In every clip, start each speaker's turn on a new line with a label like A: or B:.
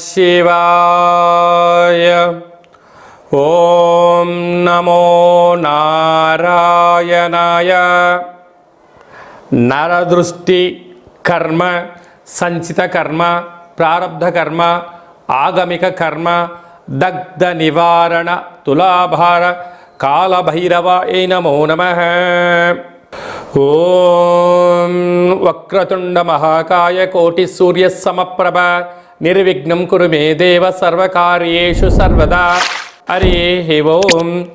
A: శివాయ ఓం నమో నారాయణాయ నరదృష్టి కర్మ సంచిత కర్మ ప్రారంధ కర్మ ఆగమిక కర్మ దగ్ధ నివారణ తులాభార కాలభైరవ ఏ నమో నమ ఓం వక్రతుండ మహాకాయ కోటి సూర్య సమప్రభ నిర్విఘ్నం కురు మే దేవ సర్వకార్యేషు సర్వదా. హరి ఓం.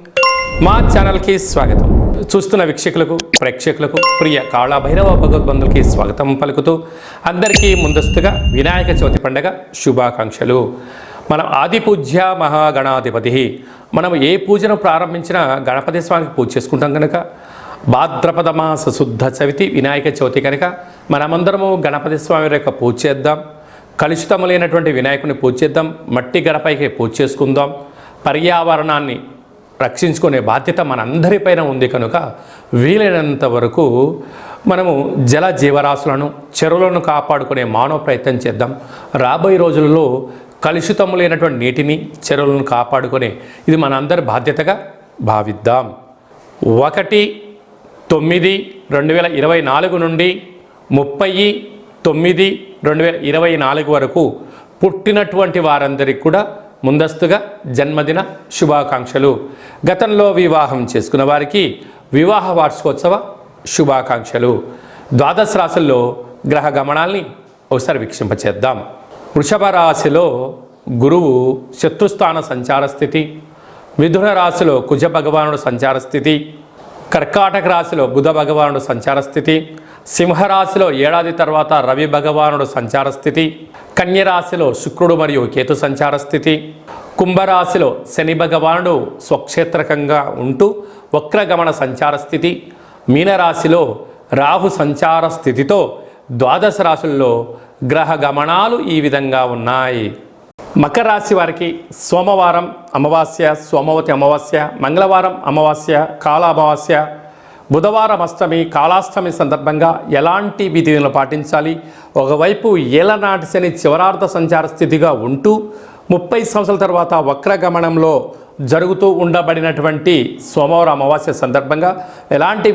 A: మా ఛానల్కి స్వాగతం. చూస్తున్న వీక్షకులకు ప్రేక్షకులకు ప్రియ కాళభైరవ భగవద్బంధులకి స్వాగతం పలుకుతూ అందరికీ ముందస్తుగా వినాయక చవితి పండగ శుభాకాంక్షలు. మనం ఆది పూజ్య మహాగణాధిపతి. మనం ఏ పూజను ప్రారంభించినా గణపతి స్వామికి పూజ చేసుకుంటాం కనుక భాద్రపద మాస శుద్ధ చవితి వినాయక చవితి కనుక మనమందరము గణపతి స్వామి యొక్క పూజ చేద్దాం. కలుషితము లేనటువంటి వినాయకుని పూజ చేద్దాం మట్టి గడపైకి పూజ చేసుకుందాం. పర్యావరణాన్ని రక్షించుకునే బాధ్యత మనందరిపైన ఉంది కనుక వీలైనంత వరకు మనము జల జీవరాశులను చెరువులను కాపాడుకునే మానవ ప్రయత్నం చేద్దాం. రాబోయే రోజులలో కలుషితము లేనటువంటి నీటిని చెరువులను కాపాడుకునే ఇది మనందరి బాధ్యతగా భావిద్దాం. ఒకటి తొమ్మిది రెండు వేల ఇరవై నాలుగు నుండి ముప్పై తొమ్మిది రెండు వేల ఇరవై నాలుగు వరకు పుట్టినటువంటి వారందరికీ కూడా ముందస్తుగా జన్మదిన శుభాకాంక్షలు. గతంలో వివాహం చేసుకున్న వారికి వివాహ వార్షికోత్సవ శుభాకాంక్షలు. ద్వాదశ రాశుల్లో గ్రహ గమనాల్ని ఒకసారి వీక్షింపచేద్దాం. వృషభ రాశిలో గురువు శత్రుస్థాన సంచార స్థితి మిథున రాశిలో కుజ భగవానుడు సంచార స్థితి కర్కాటక రాశిలో బుధ భగవానుడు సంచార స్థితి సింహరాశిలో ఏడాది తర్వాత రవి భగవానుడు సంచార స్థితి కన్యరాశిలో శుక్రుడు మరియు కేతు సంచార స్థితి కుంభరాశిలో శని భగవానుడు స్వక్షేత్రకంగా ఉంటూ వక్రగమన సంచార స్థితి మీనరాశిలో రాహు సంచార స్థితితో ద్వాదశ రాశుల్లో గ్రహ గమనాలు ఈ విధంగా ఉన్నాయి. మకర రాశి వారికి సోమవారం అమావాస్య సోమవతి అమావాస్య మంగళవారం అమావాస్య కాల అమావాస్య బుధవారం అష్టమి కాళాష్టమి సందర్భంగా ఎలాంటి విధులను పాటించాలి? ఒకవైపు ఏలనాటి శని చివరార్థ సంచార స్థితిగా ఉంటూ ముప్పై సంవత్సరాల తర్వాత వక్రగమనంలో జరుగుతూ ఉండబడినటువంటి సోమవారం అమావాస్య సందర్భంగా ఎలాంటి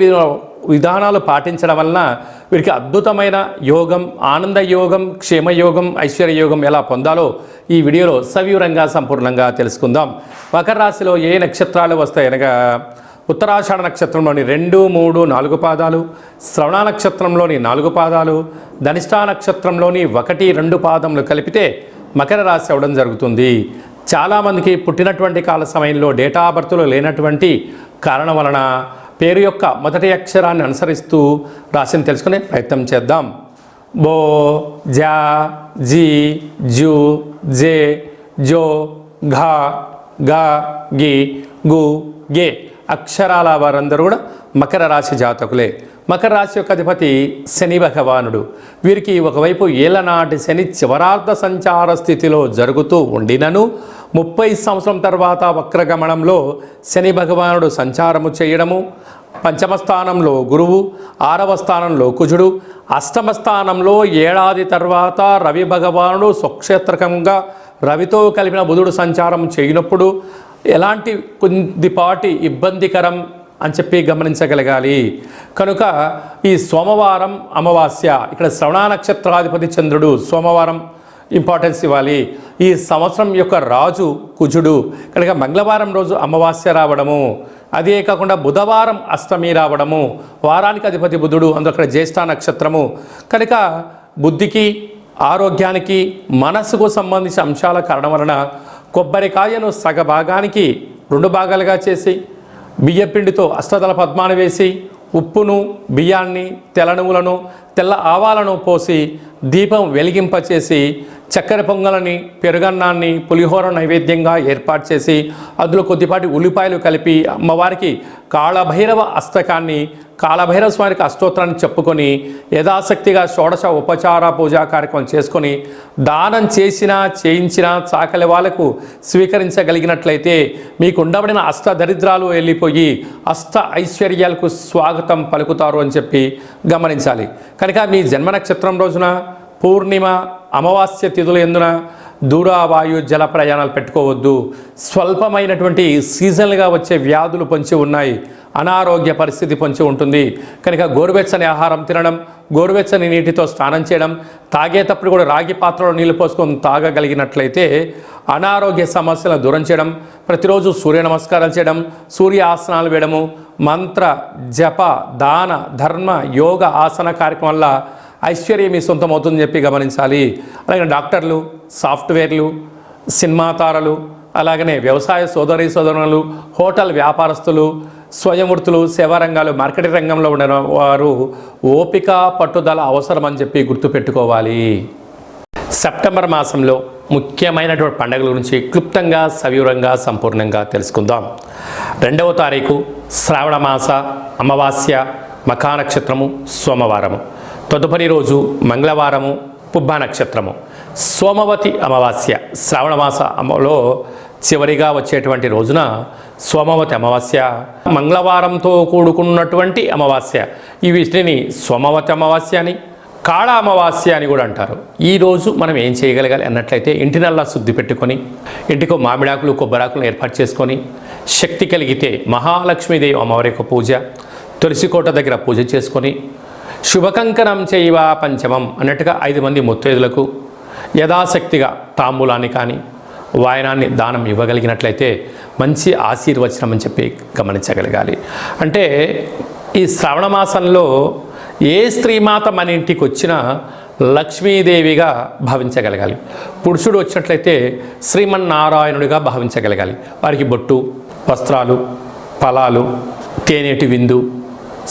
A: విధానాలు పాటించడం వలన వీరికి అద్భుతమైన యోగం ఆనంద యోగం క్షేమయోగం ఐశ్వర్యయోగం ఎలా పొందాలో ఈ వీడియోలో సవివరంగా సంపూర్ణంగా తెలుసుకుందాం. మకర రాశిలో ఏ నక్షత్రాలు వస్తాయనగా ఉత్తరాషాఢ నక్షత్రంలోని రెండు మూడు నాలుగు పాదాలు శ్రవణ నక్షత్రంలోని నాలుగు పాదాలు ధనిష్టా నక్షత్రంలోని ఒకటి రెండు పాదములు కలిపితే మకర రాశి అవడం జరుగుతుంది. చాలామందికి పుట్టినటువంటి కాల సమయంలో డేటా బర్త్లో లేనటువంటి కారణం వలన పేరు యొక్క మొదటి అక్షరాన్ని అనుసరిస్తూ రాశిని తెలుసుకునే ప్రయత్నం చేద్దాం. బో జా జీ జూ జే జో ఘా గా గి గు గే. అక్షరాల వారందరూ కూడా మకర రాశి జాతకులే. మకర రాశి యొక్క అధిపతి శని భగవానుడు. వీరికి ఒకవైపు ఏలనాటి శని చివరార్థ సంచార స్థితిలో జరుగుతూ ఉండినను ముప్పై సంవత్సరం తర్వాత వక్రగమనంలో శని భగవానుడు సంచారము చేయడము పంచమ స్థానంలో గురువు ఆరవ స్థానంలో కుజుడు అష్టమ స్థానంలో ఏడాది తర్వాత రవి భగవానుడు స్వక్షేత్రకంగా రవితో కలిపిన బుధుడు సంచారం చేయనప్పుడు ఎలాంటి కొద్దిపాటి ఇబ్బందికరం అని చెప్పి గమనించగలగాలి. కనుక ఈ సోమవారం అమావాస్య ఇక్కడ శ్రవణ నక్షత్రాధిపతి చంద్రుడు సోమవారం ఇంపార్టెన్స్ ఇవ్వాలి. ఈ సంవత్సరం యొక్క రాజు కుజుడు కనుక మంగళవారం రోజు అమావాస్య రావడము అదే కాకుండా బుధవారం అష్టమి రావడము వారానికి అధిపతి బుధుడు అందులో అక్కడ జ్యేష్ఠ నక్షత్రము. కనుక బుద్ధికి ఆరోగ్యానికి మనసుకు సంబంధించిన అంశాల కారణం వలన కొబ్బరికాయను సగ భాగానికి రెండు భాగాలుగా చేసి బియ్యపిండితో అష్టదల పద్మాను వేసి ఉప్పును బియ్యాన్ని తెల్ల నువ్వులను తెల్ల ఆవాలను పోసి దీపం వెలిగింపచేసి చక్కెర పొంగలని పెరుగన్నాన్ని పులిహోర నైవేద్యంగా ఏర్పాటు చేసి అందులో కొద్దిపాటి ఉల్లిపాయలు కలిపి అమ్మవారికి కాళభైరవ అస్తకాన్ని కాళభైరవ స్వామికి అష్టోత్తరాన్ని చెప్పుకొని యథాశక్తిగా షోడశ ఉపచార పూజా కార్యక్రమం చేసుకొని దానం చేసినా చేయించినా చాకలి వాళ్ళకు స్వీకరించగలిగినట్లయితే మీకు ఉండబడిన అష్ట దరిద్రాలు వెళ్ళిపోయి అష్ట ఐశ్వర్యాలకు స్వాగతం పలుకుతారు అని చెప్పి గమనించాలి. కనుక మీ జన్మ నక్షత్రం రోజున పూర్ణిమ అమావాస్య తిథుల ఎందున దూరావాయు జల ప్రయాణాలు పెట్టుకోవద్దు. స్వల్పమైనటువంటి సీజన్లుగా వచ్చే వ్యాధులు పొంచి ఉన్నాయి. అనారోగ్య పరిస్థితి పొంచి ఉంటుంది. కనుక గోరువెచ్చని ఆహారం తినడం గోరువెచ్చని నీటితో స్నానం చేయడం తాగేటప్పుడు కూడా రాగి పాత్రలో నీళ్ళు పోసుకొని తాగగలిగినట్లయితే అనారోగ్య సమస్యలను దూరం చేయడం ప్రతిరోజు సూర్య నమస్కారాలు చేయడం సూర్య ఆసనాలు వేయడము మంత్ర జప దాన ధర్మ యోగ ఆసన కార్యక్రమం వల్ల ఐశ్వర్యం మీ సొంతం అవుతుందని చెప్పి గమనించాలి. అలాగే డాక్టర్లు సాఫ్ట్వేర్లు సినిమా తారలు అలాగనే వ్యవసాయ సోదరి సోదరులు హోటల్ వ్యాపారస్తులు స్వయం వృత్తులు సేవా రంగాలు మార్కెటింగ్ రంగంలో ఉన్న వారు ఓపిక పట్టుదల అవసరం అని చెప్పి గుర్తుపెట్టుకోవాలి. సెప్టెంబర్ మాసంలో ముఖ్యమైనటువంటి పండుగల గురించి క్లుప్తంగా సవివరంగా సంపూర్ణంగా తెలుసుకుందాం. రెండవ తారీఖు శ్రావణ మాస అమావాస్య మఖానక్షత్రము సోమవారము. తదుపరి రోజు మంగళవారము పుబ్బ నక్షత్రము. సోమవతి అమావాస్య. శ్రావణ అమలో చివరిగా వచ్చేటువంటి రోజున సోమవతి అమావాస్య. మంగళవారంతో కూడుకున్నటువంటి అమావాస్య. ఈ వీటిని సోమవతి అమావాస్య అని కాళ అమావాస్య అని కూడా అంటారు. ఈ రోజు మనం ఏం చేయగలగాలి అన్నట్లయితే ఇంటినల్లా శుద్ధి పెట్టుకొని ఇంటికి మామిడాకులు కొబ్బరాకులను ఏర్పాటు చేసుకొని శక్తి కలిగితే మహాలక్ష్మీదేవి అమ్మవారి యొక్క పూజ తులసికోట దగ్గర పూజ చేసుకొని శుభకంకణం చేయవా పంచమం అన్నట్టుగా ఐదు మంది ముత్తైదులకు యథాశక్తిగా తాంబూలాన్ని కానీ వాయనాన్ని దానం ఇవ్వగలిగినట్లయితే మంచి ఆశీర్వచనం అని చెప్పి గమనించగలగాలి. అంటే ఈ శ్రావణ మాసంలో ఏ స్త్రీమాత మన ఇంటికి వచ్చినా లక్ష్మీదేవిగా భావించగలగాలి. పురుషుడు వచ్చినట్లయితే శ్రీమన్నారాయణుడిగా భావించగలగాలి. వారికి బొట్టు వస్త్రాలు ఫలాలు తేనెటి విందు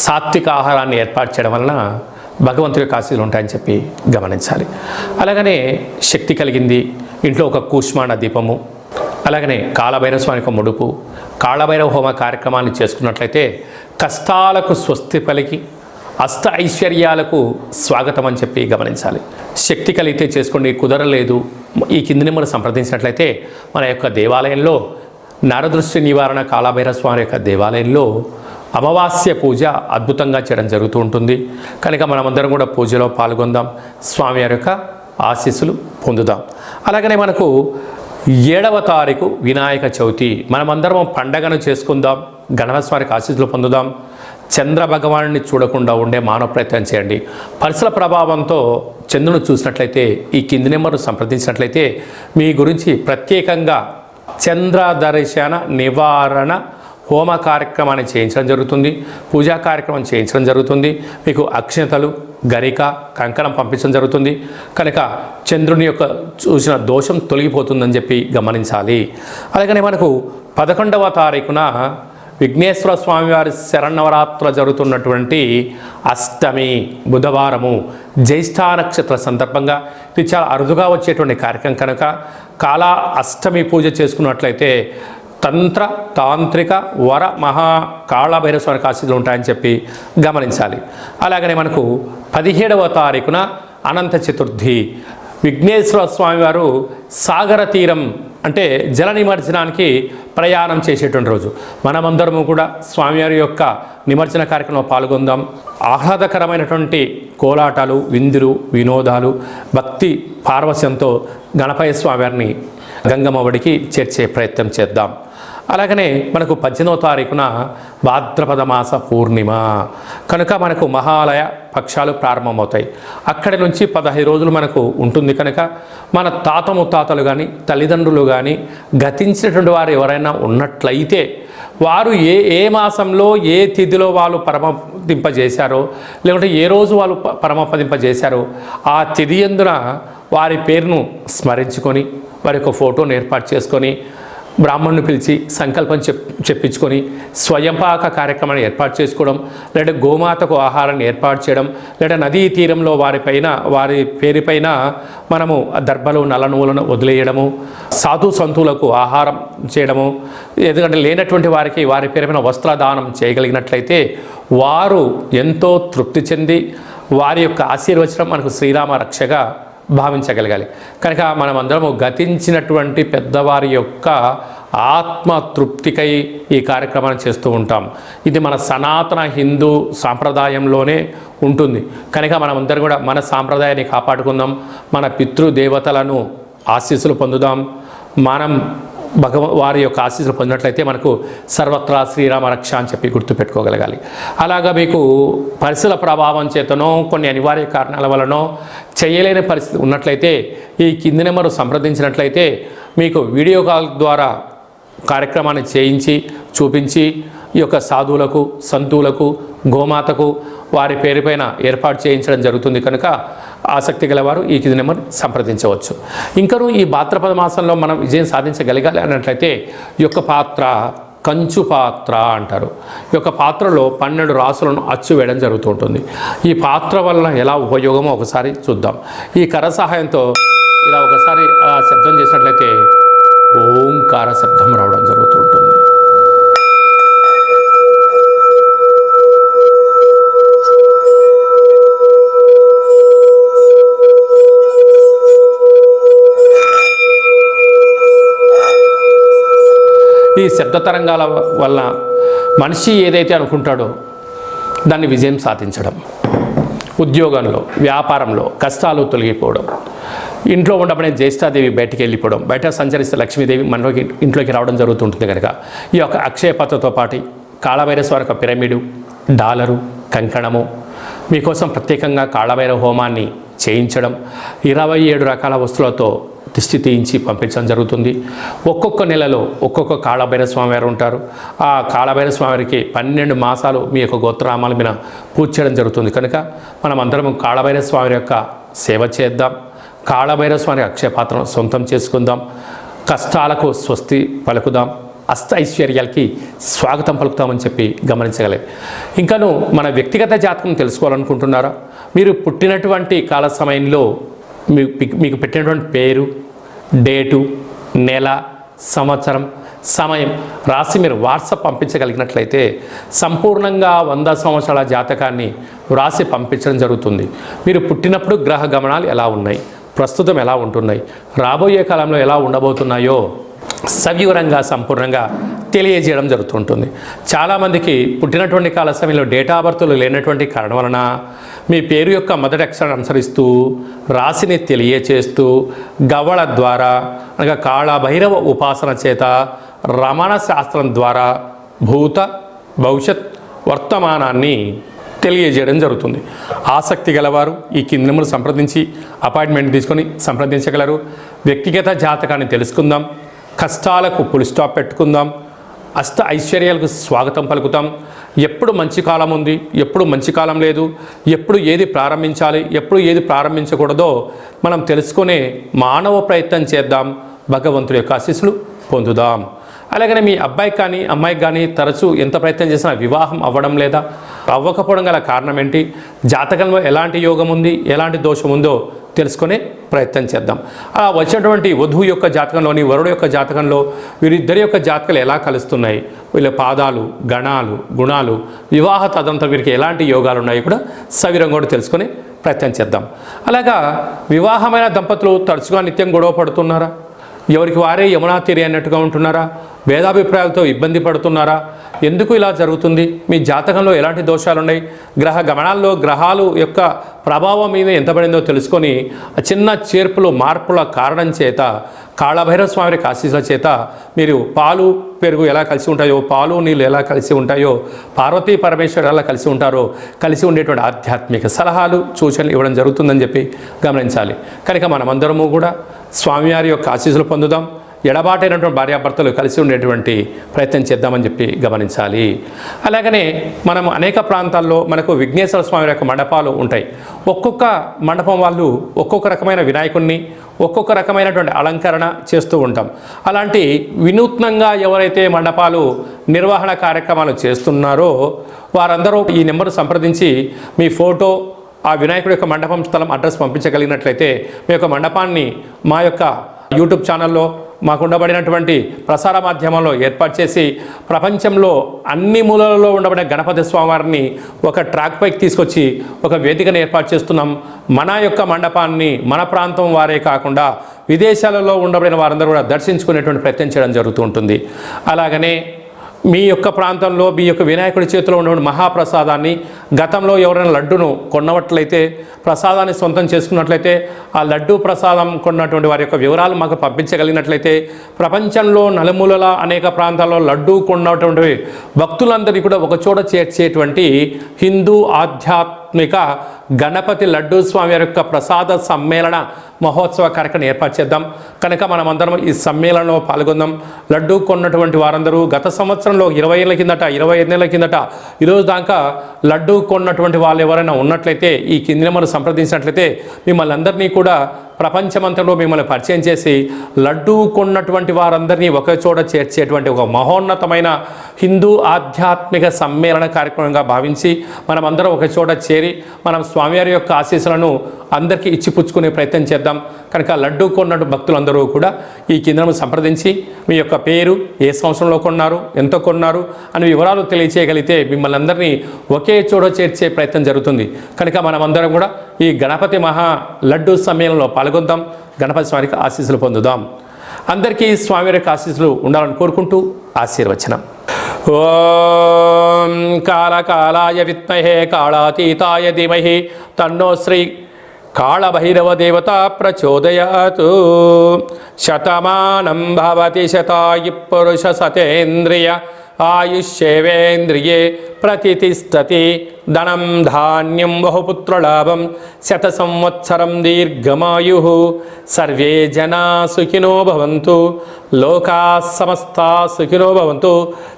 A: సాత్విక ఆహారాన్ని ఏర్పాటు చేయడం వలన భగవంతుడి యొక్క ఉంటాయని చెప్పి గమనించాలి. అలాగనే శక్తి కలిగింది ఇంట్లో ఒక కూష్మాణ దీపము అలాగనే కాలభైరవ స్వామి యొక్క ముడుపు కాళభైరవ హోమ కార్యక్రమాన్ని చేసుకున్నట్లయితే కష్టాలకు స్వస్తి పలికి అష్ట ఐశ్వర్యాలకు స్వాగతం అని చెప్పి గమనించాలి. శక్తి కలిగితే చేసుకోండి కుదరలేదు ఈ కిందిని మనం సంప్రదించినట్లయితే మన యొక్క దేవాలయంలో నరదృష్టి నివారణ కాళభైరవ స్వామి యొక్క దేవాలయంలో అమావాస్య పూజ అద్భుతంగా చేయడం జరుగుతూ ఉంటుంది. కనుక మనమందరం కూడా పూజలో పాల్గొందాం. స్వామివారి యొక్క ఆశీస్సులు పొందుదాం. అలాగనే మనకు ఏడవ తారీఖు వినాయక చవితి. మనమందరం పండగను చేసుకుందాం. గణపతిస్వామికి ఆశీస్సులు పొందుదాం. చంద్ర భగవానుని చూడకుండా ఉండే మానవ ప్రయత్నం చేయండి. పరిసర ప్రభావంతో చంద్రుని చూసినట్లయితే ఈ కింది నెంబర్ను సంప్రదించినట్లయితే మీ గురించి ప్రత్యేకంగా చంద్ర దర్శన నివారణ హోమ కార్యక్రమాన్ని చేయించడం జరుగుతుంది పూజా కార్యక్రమం చేయించడం జరుగుతుంది మీకు అక్షింతలు గరిక కంకణం పంపించడం జరుగుతుంది. కనుక చంద్రుని యొక్క చూసిన దోషం తొలగిపోతుందని చెప్పి గమనించాలి. అలాగనే మనకు పదకొండవ తారీఖున విఘ్నేశ్వర స్వామివారి శరణవరాత్ర జరుగుతున్నటువంటి అష్టమి బుధవారము జ్యేష్ఠ నక్షత్ర సందర్భంగా. ఇది చాలా అరుదుగా వచ్చేటువంటి కార్యక్రమం కనుక కాలా అష్టమి పూజ చేసుకున్నట్లయితే తంత్ర తాంత్రిక వర మహా కాళభైరవ స్వామికి ఉంటాయని చెప్పి గమనించాలి. అలాగనే మనకు పదిహేడవ తారీఖున అనంత చతుర్థి. విఘ్నేశ్వర స్వామివారు సాగర తీరం అంటే జల నిమజ్జనానికి ప్రయాణం చేసేటువంటి రోజు. మనమందరము కూడా స్వామివారి యొక్క నిమజ్జన కార్యక్రమంలో పాల్గొందాం. ఆహ్లాదకరమైనటువంటి కోలాటాలు విందులు వినోదాలు భక్తి పార్వశ్యంతో గణపయ్య స్వామివారిని గంగమ్మ ఒడికి చేర్చే ప్రయత్నం చేద్దాం. అలాగనే మనకు పద్దెనిమిదవ తారీఖున భాద్రపద మాస పూర్ణిమ. కనుక మనకు మహాలయ పక్షాలు ప్రారంభమవుతాయి. అక్కడి నుంచి పదహైదు రోజులు మనకు ఉంటుంది కనుక మన తాత ముత్తాతలు కానీ తల్లిదండ్రులు కానీ గతించినటువంటి వారు ఎవరైనా ఉన్నట్లయితే వారు ఏ ఏ మాసంలో ఏ తిథిలో వాళ్ళు పరమపదింపజేశారో లేకుంటే ఏ రోజు వాళ్ళు పరమపదింపజేశారో ఆ తిథి ఎందున వారి పేరును స్మరించుకొని వారి యొక్క ఫోటోను ఏర్పాటు చేసుకొని బ్రాహ్మణ్ణి పిలిచి సంకల్పం చెప్ చెప్పించుకొని స్వయంపాక కార్యక్రమాన్ని ఏర్పాటు చేసుకోవడం లేదా గోమాతకు ఆహారాన్ని ఏర్పాటు చేయడం లేదా నదీ తీరంలో వారిపైన వారి పేరుపైన మనము దర్భలు నలనువులను వదిలేయడము సాధు సంతులకు ఆహారం చేయడము ఎందుకంటే లేనటువంటి వారికి వారి పేరుపైన వస్త్రదానం చేయగలిగినట్లయితే వారు ఎంతో తృప్తి చెంది వారి యొక్క ఆశీర్వచనం మనకు శ్రీరామ రక్షగా భావించగలగాలి. కనుక మనమందరము గతించినటువంటి పెద్దవారి యొక్క ఆత్మ తృప్తికై ఈ కార్యక్రమాన్ని చేస్తూ ఉంటాం. ఇది మన సనాతన హిందూ సాంప్రదాయంలోనే ఉంటుంది. కనుక మనమందరం కూడా మన సాంప్రదాయాన్ని కాపాడుకుందాం. మన పితృదేవతలను ఆశీస్సులు పొందుదాం. మనం భగవ వారి యొక్క ఆశీస్సులు పొందినట్లయితే మనకు సర్వత్రా శ్రీరామ రక్ష అని చెప్పి గుర్తుపెట్టుకోగలగాలి అలాగా మీకు పరిస్థితుల ప్రభావం చేతనో కొన్ని అనివార్య కారణాల వలనో చేయలేని పరిస్థితి ఉన్నట్లయితే ఈ కింది నెంబరు సంప్రదించినట్లయితే మీకు వీడియో కాల్ ద్వారా కార్యక్రమాన్ని చేయించి చూపించి ఈ యొక్క సాధువులకు సంతువులకు గోమాతకు వారి పేరుపైన ఏర్పాటు చేయించడం జరుగుతుంది కనుక ఆసక్తి గలవారు ఈ కింది నెంబర్ సంప్రదించవచ్చు. ఇంకనూ ఈ భాద్రపద మాసంలో మనం విజయం సాధించగలగాలి అన్నట్లయితే ఈ యొక్క పాత్ర కంచు పాత్ర అంటారు. ఈ యొక్క పాత్రలో పన్నెండు రాసులను అచ్చు వేయడం జరుగుతూ ఉంటుంది ఈ పాత్ర వలన ఎలా ఉపయోగమో ఒకసారి చూద్దాం. ఈ కర సహాయంతో ఇలా ఒకసారి శబ్దం చేసినట్లయితే ఓంకార శబ్దం రావడం జరుగుతుంటుంది. ఈ శబ్ద తరంగాల వల్ల మనిషి ఏదైతే అనుకుంటాడో దాన్ని విజయం సాధించడం ఉద్యోగంలో వ్యాపారంలో కష్టాలు తొలగిపోవడం ఇంట్లో ఉండబడే జ్యేష్ఠాదేవి బయటికి వెళ్ళిపోవడం బయట సంచరిస్తే లక్ష్మీదేవి మనలోకి ఇంట్లోకి రావడం జరుగుతుంటుంది కనుక ఈ యొక్క అక్షయ పాత్రతో పాటు కాళభైరస్వారి యొక్క పిరమిడు డాలరు కంకణము మీకోసం ప్రత్యేకంగా కాళభైరవ హోమాన్ని చేయించడం ఇరవై ఏడు రకాల వస్తువులతో దిష్టి తీయించి పంపించడం జరుగుతుంది. ఒక్కొక్క నెలలో ఒక్కొక్క కాళభైరస్వామి వారు ఉంటారు. ఆ కాళభైర వారికి పన్నెండు మాసాలు మీ యొక్క గోత్రనామాల మీద పూజ చేయడం జరుగుతుంది. కనుక మనం అందరం కాళభైర స్వామి యొక్క సేవ చేద్దాం. కాళభైర స్వామి సొంతం చేసుకుందాం. కష్టాలకు స్వస్తి పలుకుదాం. అష్ట ఐశ్వర్యాలకి స్వాగతం పలుకుతామని చెప్పి గమనించగలే ఇంకాను మన వ్యక్తిగత జాతకం తెలుసుకోవాలనుకుంటున్నారా? మీరు పుట్టినటువంటి కాల సమయంలో మీకు మీకు పెట్టినటువంటి పేరు డేటు నెల సంవత్సరం సమయం రాసి మీరు వాట్సాప్ పంపించగలిగినట్లయితే సంపూర్ణంగా వంద సంవత్సరాల జాతకాన్ని వ్రాసి పంపించడం జరుగుతుంది. మీరు పుట్టినప్పుడు గ్రహ గమనాలు ఎలా ఉన్నాయి? ప్రస్తుతం ఎలా ఉంటున్నాయి? రాబోయే కాలంలో ఎలా ఉండబోతున్నాయో సవివరంగా సంపూర్ణంగా తెలియజేయడం జరుగుతుంటుంది. చాలామందికి పుట్టినటువంటి కాల సమయంలో డేటా బర్త్లు లేనటువంటి కారణం వలన మీ పేరు యొక్క మొదటి అక్షరాన్ని అనుసరిస్తూ రాశిని తెలియచేస్తూ గవళ ద్వారా అనగా కాళభైరవ ఉపాసన చేత రమణ శాస్త్రం ద్వారా భూత భవిష్యత్ వర్తమానాన్ని తెలియజేయడం జరుగుతుంది. ఆసక్తి గలవారు ఈ కిందములు సంప్రదించి అపాయింట్మెంట్ తీసుకొని సంప్రదించగలరు. వ్యక్తిగత జాతకాన్ని తెలుసుకుందాం. కష్టాలకు పులి స్టాప్ పెట్టుకుందాం. అష్ట ఐశ్వర్యాలకు స్వాగతం పలుకుతాం. ఎప్పుడు మంచి కాలం ఉంది ఎప్పుడు మంచి కాలం లేదు ఎప్పుడు ఏది ప్రారంభించాలి ఎప్పుడు ఏది ప్రారంభించకూడదో మనం తెలుసుకునే మానవ ప్రయత్నం చేద్దాం. భగవంతుడి యొక్క ఆశీస్సులు పొందుదాం. అలాగనే మీ అబ్బాయికి కానీ అమ్మాయికి కానీ తరచూ ఎంత ప్రయత్నం చేసినా వివాహం అవ్వడం లేదా అవ్వకపోవడం గల కారణం ఏంటి? జాతకంలో ఎలాంటి యోగం ఉంది ఎలాంటి దోషం ఉందో తెలుసుకునే ప్రయత్నం చేద్దాం. ఆ వచ్చినటువంటి వధువు యొక్క జాతకంలోని వరుడు యొక్క జాతకంలో వీరిద్దరి యొక్క జాతకాలు ఎలా కలుస్తున్నాయి? వీళ్ళ పాదాలు గణాలు గుణాలు వివాహ తదంతా వీరికి ఎలాంటి యోగాలు ఉన్నాయో కూడా సవిరంగా కూడా తెలుసుకొని ప్రయత్నం చేద్దాం. అలాగా వివాహమైన దంపతులు తరచుగా నిత్యం గొడవ పడుతున్నారా? ఎవరికి వారే యమునా తీరి అన్నట్టుగా ఉంటున్నారా? భేదాభిప్రాయాలతో ఇబ్బంది పడుతున్నారా? ఎందుకు ఇలా జరుగుతుంది? మీ జాతకంలో ఎలాంటి దోషాలు ఉన్నాయి గ్రహ గమనాల్లో గ్రహాలు యొక్క ప్రభావం మీద ఎంత పడిందో తెలుసుకొని చిన్న చేర్పులు మార్పుల కారణం చేత కాళభైరవ స్వామి ఆశీస్సుల చేత మీరు పాలు పెరుగు ఎలా కలిసి ఉంటాయో పాలు నీళ్ళు ఎలా కలిసి ఉంటాయో పార్వతీ పరమేశ్వరు ఎలా కలిసి ఉంటారో కలిసి ఉండేటువంటి ఆధ్యాత్మిక సలహాలు సూచనలు ఇవ్వడం జరుగుతుందని చెప్పి గమనించాలి. కనుక మనమందరము కూడా స్వామివారి యొక్క ఆశీస్సులు పొందుదాం. ఎడబాటైనటువంటి భార్యాభర్తలు కలిసి ఉండేటువంటి ప్రయత్నం చేద్దామని చెప్పి గమనించాలి. అలాగనే మనం అనేక ప్రాంతాల్లో మనకు విఘ్నేశ్వర స్వామి యొక్క మండపాలు ఉంటాయి. ఒక్కొక్క మండపం వాళ్ళు ఒక్కొక్క రకమైన వినాయకుడిని ఒక్కొక్క రకమైనటువంటి అలంకరణ చేస్తూ ఉంటాం. అలాంటి వినూత్నంగా ఎవరైతే మండపాలు నిర్వహణ కార్యక్రమాలు చేస్తున్నారో వారందరూ ఈ నెంబర్ సంప్రదించి మీ ఫోటో ఆ వినాయకుడి యొక్క మండపం స్థలం అడ్రస్ పంపించగలిగినట్లయితే మీ యొక్క మండపాన్ని మా యొక్క యూట్యూబ్ ఛానల్లో మాకు ఉండబడినటువంటి ప్రసార మాధ్యమంలో ఏర్పాటు చేసి ప్రపంచంలో అన్ని మూలలలో ఉండబడిన గణపతి స్వామివారిని ఒక ట్రాక్ పైకి తీసుకొచ్చి ఒక వేదికను ఏర్పాటు చేస్తున్నాం. మన యొక్క మండపాన్ని మన ప్రాంతం వారే కాకుండా విదేశాలలో ఉండబడిన వారందరూ కూడా దర్శించుకునేటువంటి ప్రయత్నం చేయడం జరుగుతూ ఉంటుంది. అలాగనే మీ యొక్క ప్రాంతంలో మీ యొక్క వినాయకుడి చేతిలో ఉన్న మహాప్రసాదాన్ని గతంలో ఎవరైనా లడ్డును కొన్నట్లయితే ప్రసాదాన్ని సొంతం చేసుకున్నట్లయితే ఆ లడ్డు ప్రసాదం కొన్నటువంటి వారి యొక్క వివరాలు మాకు పంపించగలిగినట్లయితే ప్రపంచంలో నలుమూలల అనేక ప్రాంతాల్లో లడ్డు కొన్నటువంటి భక్తులందరినీ కూడా ఒకచోట చేర్చేటువంటి హిందూ ఆధ్యాత్మిక గణపతి లడ్డూ స్వామి యొక్క ప్రసాద సమ్మేళన మహోత్సవ కార్యక్రమం ఏర్పాటు చేద్దాం. కనుక మనమందరం ఈ సమ్మేళనంలో పాల్గొందాం. లడ్డు కొన్నటువంటి వారందరూ గత సంవత్సరంలో ఇరవై ఏళ్ళ కిందట ఇరవై ఐదు నెలల కిందట ఈరోజు దాకా లడ్డు కొన్నటువంటి వాళ్ళు ఎవరైనా ఉన్నట్లయితే ఈ కింది నెంబర్ సంప్రదించినట్లయితే మిమ్మల్ని అందరినీ కూడా ప్రపంచమంతలో మిమ్మల్ని పరిచయం చేసి లడ్డు కొన్నటువంటి వారందరినీ ఒకే చోట చేర్చేటువంటి ఒక మహోన్నతమైన హిందూ ఆధ్యాత్మిక సమ్మేళన కార్యక్రమంగా భావించి మనమందరం ఒక చోట చేరి మనం స్వామివారి యొక్క ఆశీస్సులను అందరికీ ఇచ్చిపుచ్చుకునే ప్రయత్నం చేద్దాం. కనుక లడ్డు కొన్నట్టు భక్తులందరూ కూడా ఈ కేంద్రం సంప్రదించి మీ యొక్క పేరు ఏ సంవత్సరంలో కొన్నారు ఎంత కొన్నారు అని వివరాలు తెలియచేయగలిగితే మిమ్మల్ని అందరినీ ఒకే చోట చేర్చే ప్రయత్నం జరుగుతుంది. కనుక మనమందరం కూడా ఈ గణపతి మహా లడ్డు సమ్మేళనంలో పాల్గొందాం. గణపతి స్వామికి ఆశీస్సులు పొందుదాం. అందరికీ స్వామి యొక్క ఆశీస్సులు ఉండాలని కోరుకుంటూ ఆశీర్వచనం. ఓం కాలకాలాయ విత్మహే కాళాతీతాయ ధీమహి. తన్నో శ్రీ కాళభైరవ దేవత ప్రచోదయాత్ శతమానం భవతి శతాయి పురుష సతేంద్రియ ఆయుష్యేవేంద్రియే ప్రతిష్టతి ధనం ధాన్యం బహుపుత్రలాభం శత సంవత్సరం దీర్ఘమాయు సర్వే జనా సుఖినో భవంతు లోకా సమస్తా సుఖినో భవంతు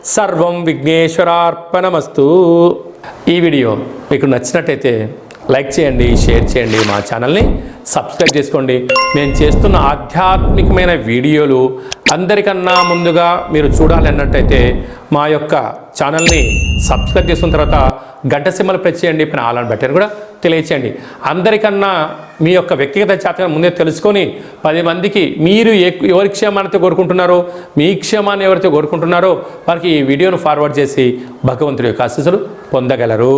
A: సర్వం విఘ్నేశ్వరార్పణమస్తు ఈ వీడియో మీకు నచ్చినట్టయితే లైక్ చేయండి షేర్ చేయండి మా ఛానల్ని సబ్స్క్రైబ్ చేసుకోండి. నేను చేస్తున్న ఆధ్యాత్మికమైన వీడియోలు అందరికన్నా ముందుగా మీరు చూడాలి అన్నట్టయితే మా యొక్క ఛానల్ని సబ్స్క్రైబ్ చేసుకున్న తర్వాత గంట సింబల్ ప్రెస్ చేయండి పైన ఆలని అని కూడా తెలియచేయండి. అందరికన్నా మీ యొక్క వ్యక్తిగత జాతకం ముందే తెలుసుకొని పది మందికి మీరు ఎవరి క్షేమాన్ని కోరుకుంటున్నారో మీ క్షేమాన్ని ఎవరైతే కోరుకుంటున్నారో వారికి ఈ వీడియోను ఫార్వర్డ్ చేసి భగవంతుడి యొక్క ఆశీస్సులు పొందగలరు.